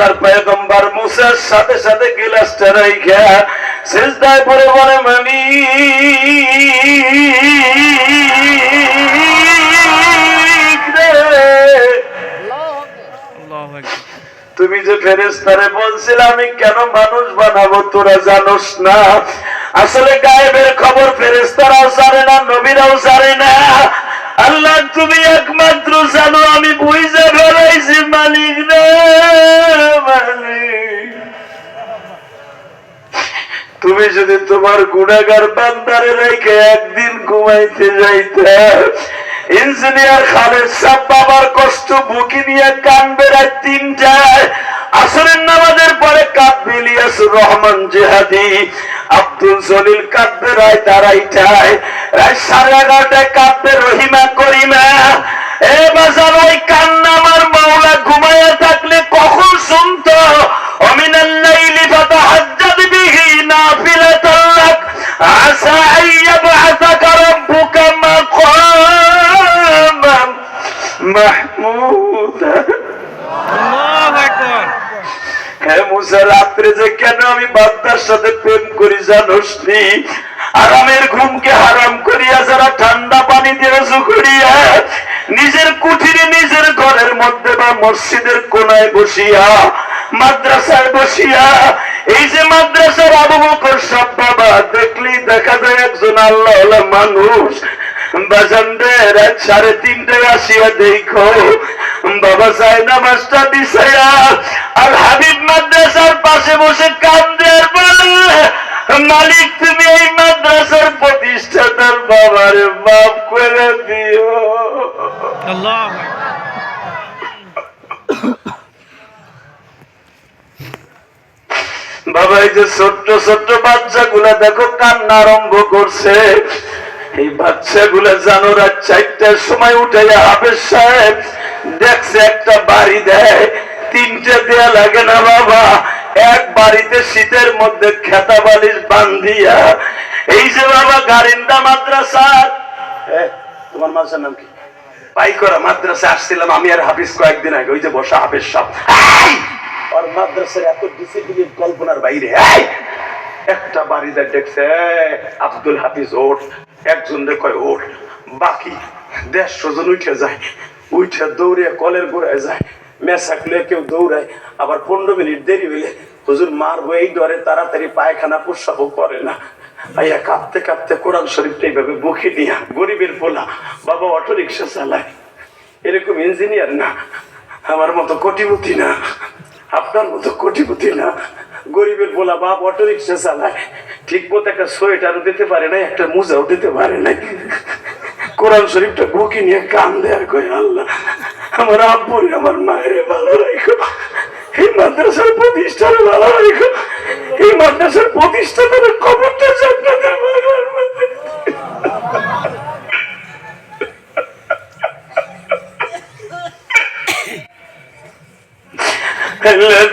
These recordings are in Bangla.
আল্লাহর পয়গম্বর মুসার সাথে সাথে গিলাসটা রাইখা শেষদায় পরে বলে মানি। তুমি যে ফেরেস্তারে বলছিলে আমি কেন মানুষ বানাবো তোরা জানোস না। আসলে গায়েবের খবর ফেরেস্তারাও জানে না নবীরাও জানে না। তুমি যদি তোমার গুণাগার বান্দারে রেখে একদিন ঘুমাইতে যাইতে, ইঞ্জিনিয়ার খালেদ সাহ বাবার কষ্ট বুকি নিয়ে কানবে রাত তিনটায় আসরের নামাজের পরে কাঁদবে রহমান জেহাদি, আব্দুল জলিল কাঁদবে রায় তারাইটায় রায় সাড়ে এগারোটায় কাঁদবে রহিমা করিমা। এ বাজার ওই কান্না আমার মাওলা রাত্রে যে কেন আমি সাথে প্রেম করি জানোস আরামের ঘুমকে হারাম করিয়া যারা ঠান্ডা পানি দিয়ে করিয়া নিজের কুঠিরে নিজের ঘরের মধ্যে বা মসজিদের কোনায় বসিয়া, মাদ্রাসায় বসিয়া, এই যে মাদ্রাসার আবু বকর সব বাবা, দেখলেই দেখা যায় একজন আল্লাহ মানুষ। বাজানরে রাত সাড়ে তিনটায় আসিয়া দেখো বাবা সাহেব নামাজটা দিছাইয়া আর হাবিব মাদ্রাসার পাশে বসে কান্দে আর বলে, মালিক, তুমি এই মাদ্রাসার প্রতিষ্ঠাতার বাবারে মাফ করে দিও। বাবা, এই যে ছোট্ট ছোট্ট বাচ্চাগুলা দেখো কান্না আরম্ভ করছে। এই বাচ্চাগুলা জানো রাত চারটার সময় উঠে হাফেজ সাহেব দেখছে একটা বাড়ি দেয়, তিনটে দেয়া লাগে না বাবা। এক বাড়িতে শীতের মধ্যে খেতা বালিশ বান্ধিয়া। এই যে বাবা, গারিন্দা মাদ্রাসা। তোমার মাদ্রাসার নাম কি? পাইকরা মাদ্রাসা আসছিলাম আমি আর হাফিজ কয়েকদিন আগে। ওই যে বসা হাফিজ সাহ আর মাদ্রাসার এত ডিসিপ্লিন কল্পনার বাইরে! একটা দেখছে, আব্দুল হাফিজ ওঠ একজন কয় ওঠ বাকি দেড়শো জন উঠে যায়। উঠে দৌড়ে কলের গোড়ায় যায়। মেসাকলে কেউ দৌড়ায়। আবার পনেরো মিনিট দেরি হইলে হুজুর মারবো, এই ডরে তাড়াতাড়ি পায়খানা প্রস্রাবও করে না। আইয়া কাঁপতে কাঁপতে কোরআন শরীফটা এইভাবে বুকে নিয়া গরিবের পোলা, বাবা অটো রিক্সা চালায়। এরকম ইঞ্জিনিয়ার না, আমার মতো কোটিপতি না, আপনার মতো কোটিপতি না। গরিবের বলা বাপ অটো রিক্সা চালায়। ঠিক মতো একটা সোয়েটারও দিতে পারে নাই, একটা মোজাও দিতে পারে নাই। কোরআন শরীফটা বুকে নিয়ে কান দেয়ার কই আল্লাহ, আমার আব্বুরে, আমার মায়ের ভালো রাখো এই মাদ্রাসার প্রতিষ্ঠান ভালো রাখো এই মাদ্রাসার প্রতিষ্ঠানের খবরটা জান্নাতের বাগান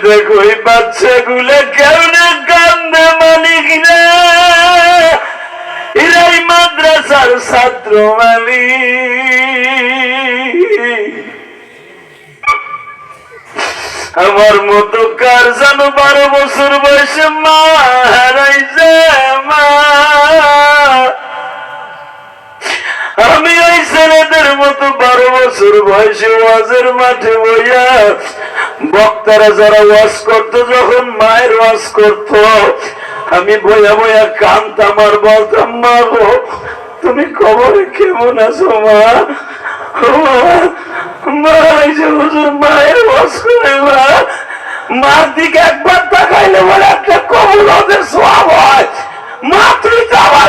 দেখো ওই বাচ্চাগুলো কেমনে কান্দে মালিক রে এরাই মাদ্রাসার ছাত্র আমার মতো কার জানো বারো বছর বয়সে মা হারাইছে মা। আমি ওই ছেলেদের মতো বারো বছর বয়সে ওয়াজের মাঠে বইয়া বক্তারা যারা ওয়াজ করতো, যখন মায়ের ওয়াজ করতো, আমি বইয়া বইয়া কান্তাম আর বলতাম মা গো। তুমি খবরে কেমন আছো মা মা, এই যে হুজুর মায়ের করে মা মার দিকে একবার তাকাইলে বলে একটা কবল ওদের সব হয়। মা তুই তো আমারে